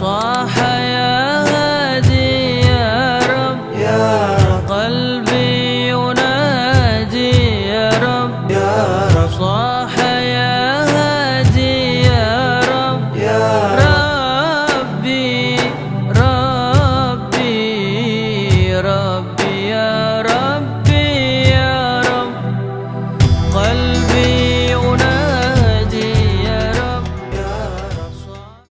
صاح يا هادي يا رب. يا رب. قلبي ينادي يا رب. يا رب. صاح يا هادي يا رب. يا ربي ربي ربي يا رب